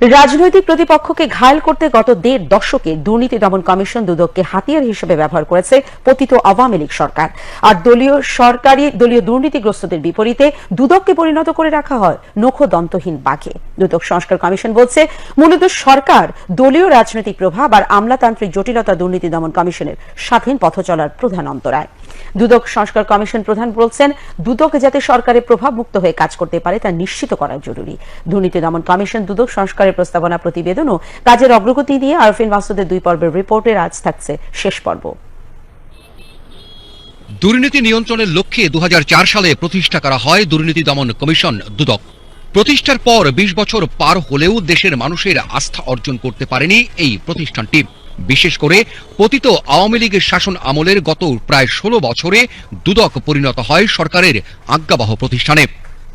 রাজনৈতিক প্রতিপক্ষকে ঘায়েল করতে গত দেড় দশকে দুর্নীতি দমন কমিশন দুদককে হাতিয়ার হিসেবে ব্যবহার করেছে পতিত আওয়ামী লীগ সরকার। আর দলীয় সরকারি দলীয় দুর্নীতিগ্রস্তদের বিপরীতে দুদককে পরিণত করে রাখা হয় নখ দন্তহীন বাঘে। দুদক সংস্কার কমিশন বলছে, মূলত সরকার দলীয় রাজনৈতিক প্রভাব আর আমলাতান্ত্রিক জটিলতা দুর্নীতি দমন কমিশনের স্বাধীন পথ চলার প্রধান অন্তরায়। দুদক সংস্কার কমিশন প্রধান বলছেন, দুদক যাতে সরকারের প্রভাব মুক্ত হয়ে কাজ করতে পারে তা নিশ্চিত করা জরুরি। দুর্নীতি দমন কমিশন দুদক সংস্কারের প্রস্তাবনা প্রতিবেদন ও কাজের অগ্রগতি নিয়ে আরফিন মাসুদের দুই পর্বের রিপোর্টের আজ থাকছে শেষ পর্ব। দুর্নীতি নিয়ন্ত্রণের লক্ষ্যে দু হাজার চার সালে প্রতিষ্ঠা করা হয় দুর্নীতি দমন কমিশন দুদক। প্রতিষ্ঠার পর ২০ বছর পার হলেও দেশের মানুষের আস্থা অর্জন করতে পারেনি এই প্রতিষ্ঠানটি। বিশেষ করে পতিত আওয়ামী লীগের শাসন আমলের গত প্রায় ষোলো বছরে দুদক পরিণত হয় সরকারের আজ্ঞাবহ প্রতিষ্ঠানে।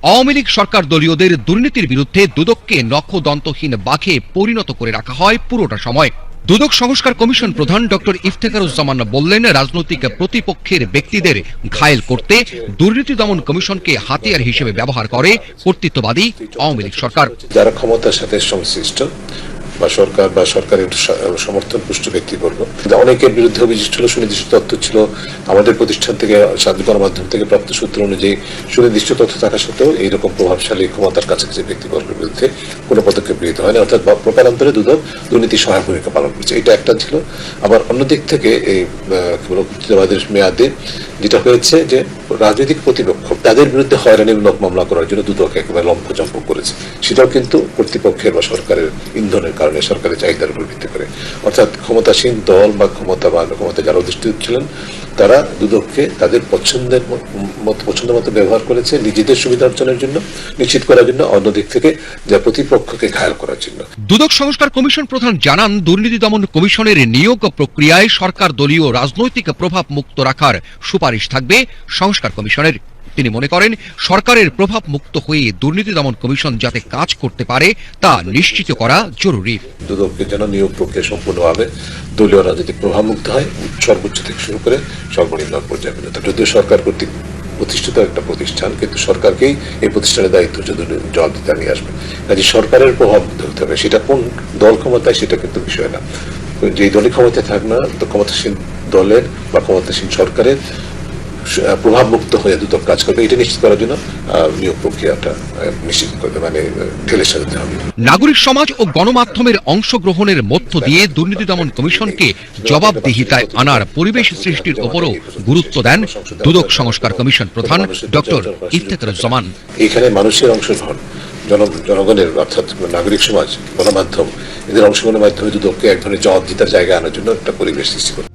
আওয়ামী লীগ সরকার দলীয়দের দুর্নীতির বিরুদ্ধে দুদককে নখদন্তহীন বাঘে পরিণত করে রাখা হয় পুরোটা সময়। দুদক সংস্কার কমিশন প্রধান ডক্টর ইফতেখারুজ্জামান বললেন, রাজনৈতিক প্রতিপক্ষের ব্যক্তিদের ঘায়েল করতে দুর্নীতি দমন কমিশনকে হাতিয়ার হিসেবে ব্যবহার করে কর্তৃত্ববাদী আওয়ামী লীগ সরকার। যারা ক্ষমতার সাথে সংশ্লিষ্ট বা সরকার বা সরকারের সমর্থন পুষ্ট ব্যক্তিবর্গ অনেকের বিরুদ্ধে অভিযোগ ছিল, সুনির্দিষ্ট তথ্য ছিল, আমাদের প্রতিষ্ঠান থেকে স্বাধীন গণমাধ্যম থেকে প্রাপ্ত সূত্র অনুযায়ী সুনির্দিষ্ট তথ্য থাকা সত্ত্বেও এইরকম প্রভাবশালী ক্ষমতার কাছাকাছি ব্যক্তিবর্গের বিরুদ্ধে কোনো পদক্ষেপ গৃহীত হয়নি। অর্থাৎ বা- প্রকারান্তরে দুদক দুর্নীতি সহায়ক ভূমিকা পালন করছে। এটা একটা ছিল। আবার অন্য দিক থেকে এই কর্তৃত্ববাদের মেয়াদে যেটা হয়েছে যে রাজনৈতিক প্রতিপক্ষ তাদের বিরুদ্ধে হয়রানিমূলক মামলা করার জন্য দুদক একেবারে লম্ফচম্প করেছে। সেটাও কিন্তু কর্তৃপক্ষের বা সরকারের ইন্ধনের কারণে সরকারের চাহিদার উপর ভিত্তি করে। অর্থাৎ ক্ষমতাসীন দল বা ক্ষমতাবান ক্ষমতা যারা অধিষ্ঠিত ছিলেন, তারা দুদককে তাদের পছন্দের পছন্দ মতো ব্যবহার করেছে নিজেদের সুবিধা অর্জনের জন্য, নিশ্চিত করার জন্য অন্য দিক থেকে যা প্রতিপক্ষকে ঘায়াল করার জন্য। দুদক সংস্কার কমিশন প্রধান জানান, দুর্নীতি দমন কমিশনের নিয়োগ প্রক্রিয়ায় সরকার দলীয় রাজনৈতিক প্রভাব মুক্ত রাখার সুপারিশ থাকবে সংস্কার কমিশনের। তিনি মনে করেন, সরকারের প্রভাব মুক্ত হয়ে দুর্নীতি দমন কমিশন যাতে কাজ করতে পারে, তা নিশ্চিত করা জরুরি। দুদককে যেন নিয়োগ প্রক্রিয়া সম্পূর্ণভাবে দলীয় রাজনৈতিক প্রভাবমুক্ত হয়, সর্বোচ্চ থেকে শুরু করে সর্বনিম্ন পর্যায়ে পর্যন্ত। যদিও সরকার কর্তৃক প্রতিষ্ঠিত একটা প্রতিষ্ঠান, কিন্তু সরকারকেই এই প্রতিষ্ঠানের দায়িত্ব যদি দিতে নিয়ে আসবে। কাজে সরকারের প্রভাব হতে হবে। সেটা কোন দল ক্ষমতায়, সেটা কিন্তু বিষয় না। যে দলই ক্ষমতায় থাক না, তো ক্ষমতাসীন দলের বা ক্ষমতাসীন সরকারের প্রভাবমুক্ত হয়ে দুদক কাজ করবে। এটা নিশ্চিত করার জন্য নিয়োগ প্রক্রিয়াটা নিশ্চিত করতে মানে ঢেলে সাজাতে হবে। নাগরিক সমাজ ও গণমাধ্যমের অংশগ্রহণের মধ্য দিয়ে দুর্নীতি দমন কমিশনকে জবাবদিহিতায় আনার পরিবেশ সৃষ্টির ওপরও গুরুত্ব দেন দুদক সংস্কার কমিশন প্রধান ডক্টর ইফতেখারুজ্জামান। এখানে মানুষের অংশগ্রহণ জন জনগণের অর্থাৎ নাগরিক সমাজ গণমাধ্যম এদের অংশগ্রহণের মাধ্যমে দুদককে এক ধরনের জবাবদিহিতার জায়গায় আনার জন্য একটা পরিবেশ সৃষ্টি করে